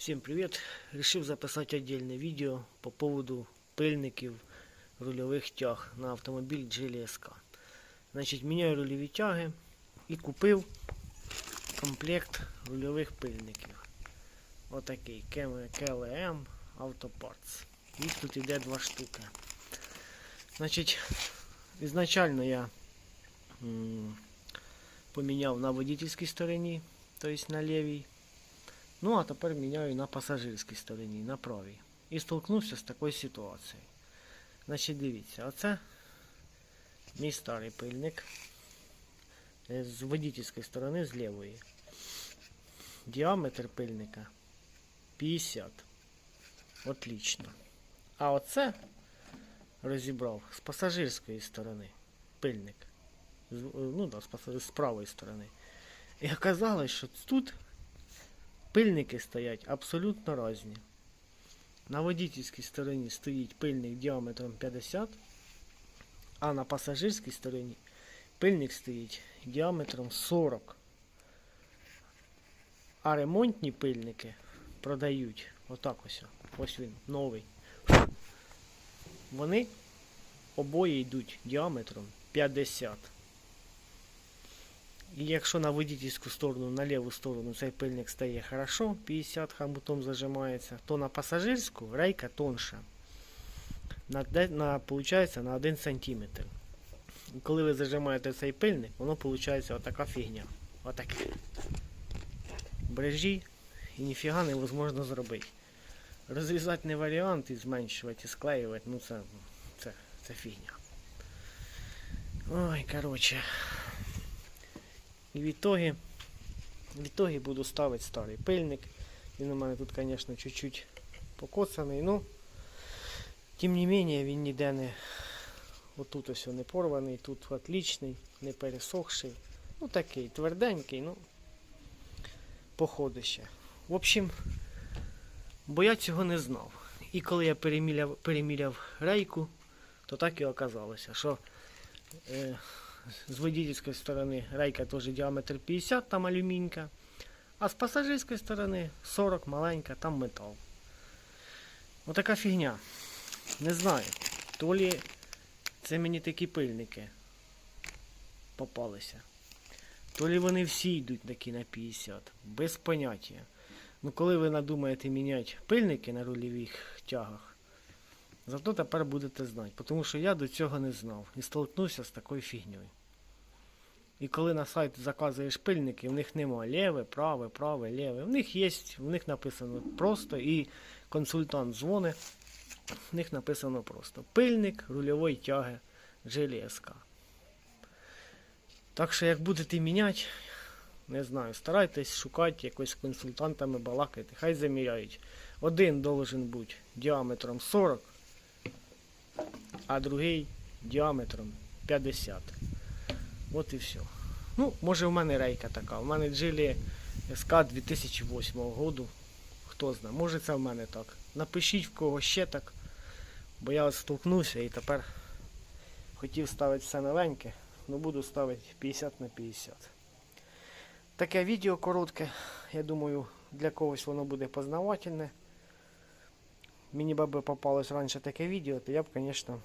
Всем привет! Решил записать отдельное видео по поводу пильників рульових тяг на автомобіль GLSK. Значить, міняю рульові тяги і купив комплект рульових пильників. Отакий KLM Autoparts. Їх тут іде два штуки. Значить, ізначально я м, поміняв на водительській стороні, тобто на лівій. Ну, а тепер міняю на пасажирській стороні, на правій. І столкнувся з такою ситуацією. Значить, дивіться, оце мій старий пильник з водительської сторони, з лівої. Діаметр пильника 50. Отлично. А оце розібрав з пасажирської сторони пильник. Ну, да, з правої сторони. І оказалось, що тут Пильники стоять абсолютно різні. На водительській стороні стоїть пильник діаметром 50, а на пасажирській стороні пильник стоїть діаметром 40. А ремонтні пильники продають отак ось. Ось він, новий. Вони обоє йдуть діаметром 50. І якщо на водительську сторону, на ліву сторону цей пильник стає хорошо, 50 хомутом зажимається, то на пасажирську рейка тонша. На, де- на, получається на 1 см. І коли ви зажимаєте цей пильник, воно виходить отака фігня. Отаке. Брежі і ніфіга невозможно зробити. Розрізати не варіант і зменшувати, і склеювати, ну це, це, це фігня. Ой, коротше. І в ітогі, в ітогі буду ставити старий пильник. Він у мене тут, звісно, чуть-чуть покоцаний, ну тим не менше він ніде не отут ось не порваний, тут отличний, не пересохший. Ну такий тверденький, ну походище. В общем, бо я цього не знав. І коли я переміряв, переміряв рейку, то так і оказалося, що е, з водительської сторони рейка теж діаметр 50, там алюмінька. А з пасажирської сторони 40 маленька, там метал. Отака фігня. Не знаю. То лі це мені такі пильники попалися. То лі вони всі йдуть такі на 50. Без поняття. Ну коли ви надумаєте міняти пильники на рульових тягах, зато тепер будете знати. Тому що я до цього не знав і столкнувся з такою фігньою. І коли на сайт заказуєш пильники, в них нема ліве, праве, праве, ліве. В них є, в них написано просто і консультант дзвонить, в них написано просто пильник рульової тяги железка. Так що як будете міняти, не знаю, старайтесь шукати якось консультантами балакати, хай заміряють. Один должен бути діаметром 40, а другий діаметром 50. От і все. Ну, може в мене рейка така. У мене джилі СК 2008 року. Хто знає, може це в мене так. Напишіть в кого ще так. Бо я столкнувся і тепер хотів ставити все новеньке, але буду ставити 50 на 50. Таке відео коротке. Я думаю, для когось воно буде познавательне. Мені би попалось раніше таке відео, то я б, звісно,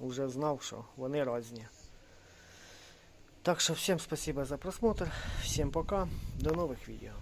вже знав, що вони різні. Так что всем спасибо за просмотр. Всем пока. До новых видео.